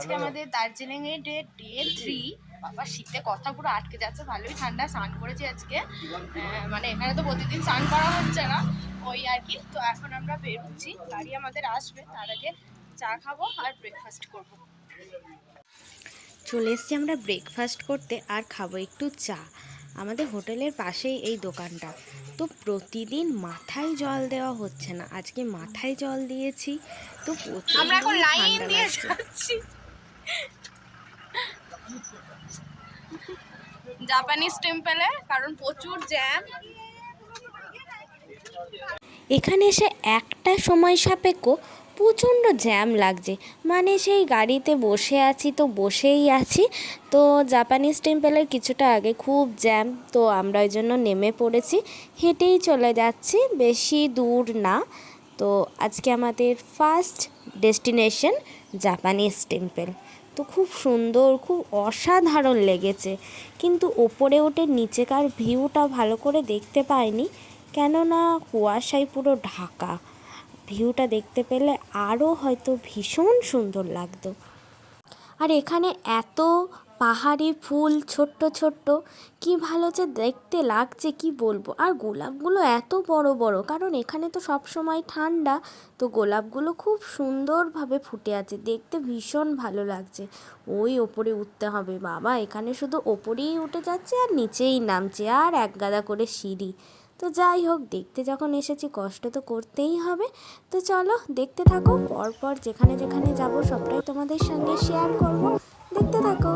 আজকে আমাদের দার্জিলিং এর ডে ডে থ্রি বাবা শীতে কথা পুরো আটকে যাচ্ছে ভালোই ঠান্ডা স্নান করেছি আজকে। আহ, মানে এখানে তো প্রতিদিন স্নান করা হচ্ছে না ওই আর কি। তো এখন আমরা বেরোচ্ছি গাড়ি আমাদের আসবে তার আগে চা খাব আর ব্রেকফাস্ট করব। চলে এসছি আমরা ব্রেকফাস্ট করতে আর খাব একটু চা। আমাদের হোটেলের পাশেই এই দোকানটা। তো প্রতিদিন মাথায় জল দেওয়া হচ্ছে না আজকে মাথায় জল দিয়েছি তো আমরা এখন লাইন দিয়ে। যাচ্ছি। জাপানিজ টেম্পলে কারণ প্রচুর জ্যাম এখানে এসে একটা সময় সাপেক্ষ প্রচণ্ড জ্যাম লাগছে। মানে সেই গাড়িতে বসে আছি তো বসেই আছি। তো জাপানিজ টেম্পলের কিছুটা আগে খুব জ্যাম তো আমরা ওই জন্য নেমে পড়েছি। হেঁটেই চলে যাচ্ছি, বেশি দূর না। তো আজকে আমাদের ফার্স্ট ডেস্টিনেশন জাপানিজ টেম্পল তো খুব সুন্দর, খুব অসাধারণ লেগেছে। কিন্তু ওপরে ওঠে নিচেকার ভিউটা ভালো করে দেখতে পাইনি, কেননা কুয়াশায় পুরো ঢাকা। ভিউটা দেখতে পেলে আরও হয়তো ভীষণ সুন্দর লাগতো। আর এখানে এত পাহাড়ি ফুল, ছোট্ট ছোট্ট। কি ভালো যে দেখতে লাগছে, কি বলব? আর গোলাপগুলো এত বড় বড়। কারণ এখানে তো সব সময় ঠান্ডা, তো গোলাপগুলো খুব সুন্দরভাবে ফুটে আছে। দেখতে ভীষণ ভালো লাগছে। ওই ওপরে উঠতে হবে, বাবা। এখানে শুধু ওপরেই উঠে যাচ্ছে আর নিচেই নামছে, আর এক গাদা করে সিঁড়ি। তো যাই হোক, দেখতে যখন এসেছি, কষ্ট তো করতেই হবে। তো চলো, দেখতে থাকো। পরপর যেখানে যেখানে যাব, সবটাই তোমাদের সঙ্গে শেয়ার করব। দেখতে থাকো।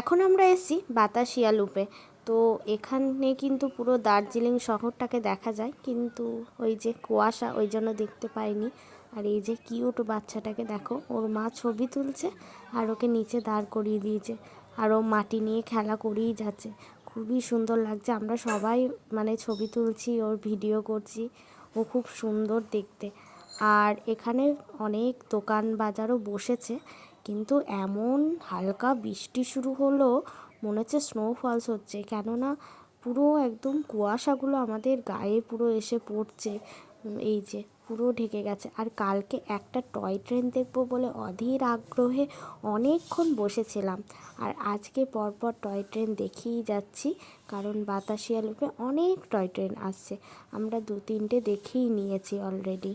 এখন আমরা এসেছি বাতাসিয়া লুপে। তো এখানে কিন্তু পুরো দার্জিলিং শহরটাকে দেখা যায়, কিন্তু ওই যে কুয়াশা ওই জন্য দেখতে পাইনি। আর এই যে কিউট বাচ্চাটাকে দেখো, ওর মা ছবি তুলছে আর ওকে নিচে দাঁড় করিয়ে দিয়েছে। আর ও মাটি নিয়ে খেলা করেই যাচ্ছে। খুবই সুন্দর লাগছে, আমরা সবাই মানে ছবি তুলছি, ওর ভিডিও করছি, ও খুব সুন্দর দেখতে। আর এখানে অনেক দোকান বাজারও বসেছে। কিন্তু এমন হালকা বৃষ্টি শুরু হলো, মনে হচ্ছে স্নোফলস হচ্ছে। কেননা পুরো একদম কুয়াশাগুলো আমাদের গায়ে পুরো এসে পড়ছে। এই যে, পুরো ঢেকে গেছে। আর কালকে একটা টয় ট্রেন দেখব বলে অধীর আগ্রহে অনেকক্ষণ বসেছিলাম। আর আজকে পরপর টয় ট্রেন দেখেই যাচ্ছি, কারণ বাতাসিয়া লুপে অনেক টয় ট্রেন আসছে। আমরা দু তিনটে দেখেই নিয়েছি অলরেডি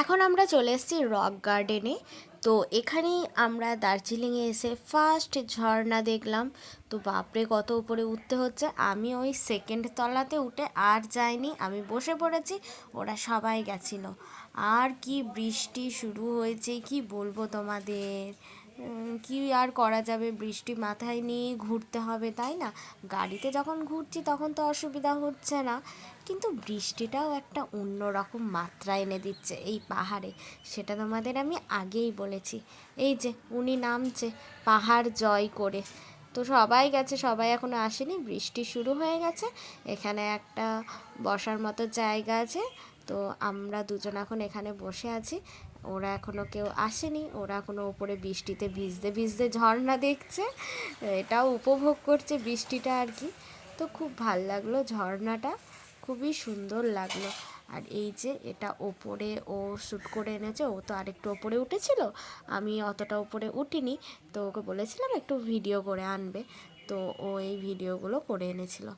এখন আমরা চলে এসেছি রক গার্ডেনে। তো এখানেই আমরা দার্জিলিংয়ে এসে ফার্স্ট ঝর্ণা দেখলাম। তো বাপরে, কত উপরে উঠতে হচ্ছে। আমি ওই সেকেন্ড তলাতে উঠে আর যাইনি, আমি বসে পড়েছি, ওরা সবাই গেছিল। আর কি বৃষ্টি শুরু হয়েছে, কি বলব তোমাদের? কি আর করা যাবে? বৃষ্টি মাথায় নিয়ে ঘুরতে হবে, তাই না? গাড়িতে যখন ঘুরছি, তখন তো অসুবিধা হচ্ছে না। কিন্তু বৃষ্টিটাও একটা অন্যরকম মাত্রা এনে দিচ্ছে এই পাহাড়ে। সেটা তোমাদের আমি আগেই বলেছি। এই যে, উনি নামছে পাহাড় জয় করে। তো সবাই গেছে, সবাই এখনও আসেনি, বৃষ্টি শুরু হয়ে গেছে। এখানে একটা বসার মতো জায়গা আছে। তো আমরা দুজন এখন এখানে বসে আছি। ওরা এখনও কেউ আসেনি, ওরা এখনও ওপরে বৃষ্টিতে ভিজতে ভিজতে ঝর্ণা দেখছে। এটাও উপভোগ করছে বৃষ্টিটা আর কি। তো খুব ভালো লাগল ঝর্ণাটা। খুবই সুন্দর লাগল। আর এই যে এটা ওপরে ও শ্যুট করে এনেছে, ও তো আরেকটু ওপরে উঠেছিল, আমি অতটা উপরে উঠিনি। তো ওকে বলেছিলাম একটু ভিডিও করে আনবে, তো ও এই ভিডিওগুলো করে এনেছিল।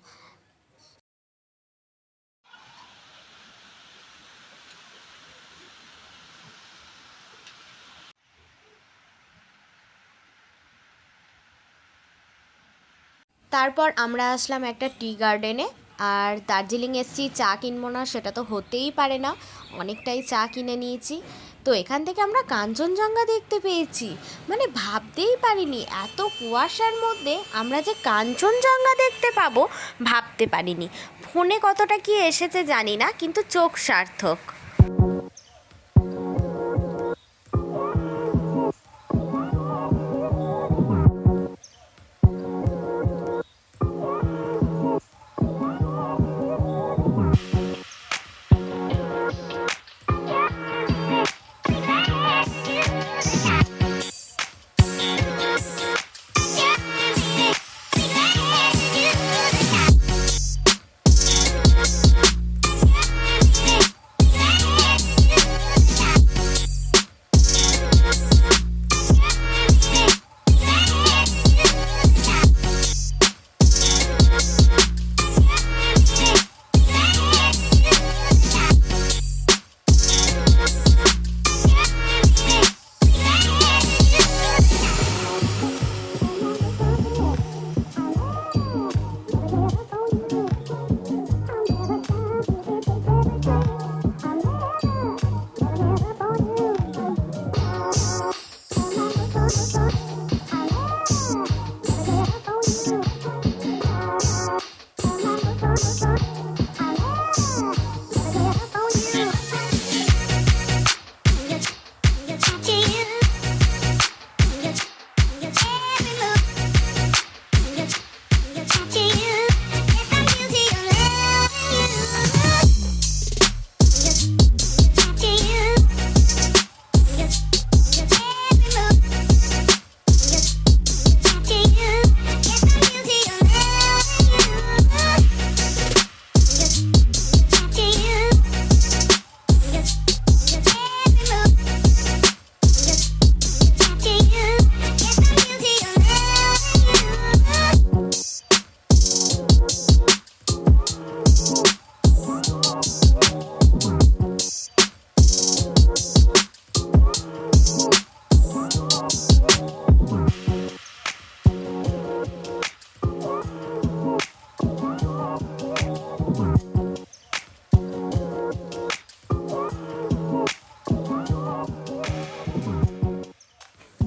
তারপর আমরা আসলাম একটা টি গার্ডেনে। আর দার্জিলিং এসছি, চা কিনবো না, সেটা তো হতেই পারে না। অনেকটাই চা কিনে নিয়েছি। তো এখান থেকে আমরা কাঞ্চনজঙ্ঘা দেখতে পেয়েছি। মানে ভাবতেই পারিনি, এত কুয়াশার মধ্যে আমরা যে কাঞ্চনজঙ্ঘা দেখতে পাবো, ভাবতে পারিনি। ফোনে কতটা কি এসেছে জানি না, কিন্তু চোখ সার্থক।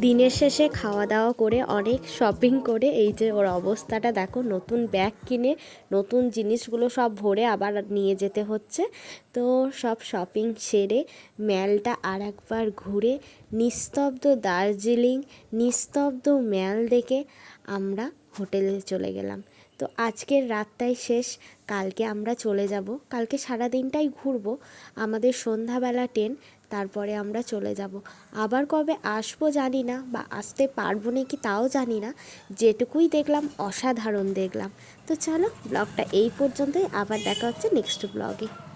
দিনের শেষে খাওয়া দাওয়া করে অনেক শপিং করে, এই যে ওর অবস্থাটা দেখো, নতুন ব্যাগ কিনে নতুন জিনিসগুলো সব ভরে আবার নিয়ে যেতে হচ্ছে। তো সব শপিং সেরে ম্যালটা আর একবার ঘুরে নিস্তব্ধ দার্জিলিং, নিস্তব্ধ ম্যাল দেখে আমরা হোটেলে চলে গেলাম। তো আজকের রাতটাই শেষ, কালকে আমরা চলে যাব। কালকে সারা দিনটাই ঘুরবো। আমাদের সন্ধ্যাবেলা ট্রেন তারপরে আমরা চলে যাব। আবার কবে আসব জানি না বা আসতে পারব নাকি তাও জানি না। যেটুকুই দেখলাম, অসাধারণ দেখলাম। তো চলো, ব্লগটা এই পর্যন্তই। আবার দেখা হচ্ছে নেক্সট ব্লগে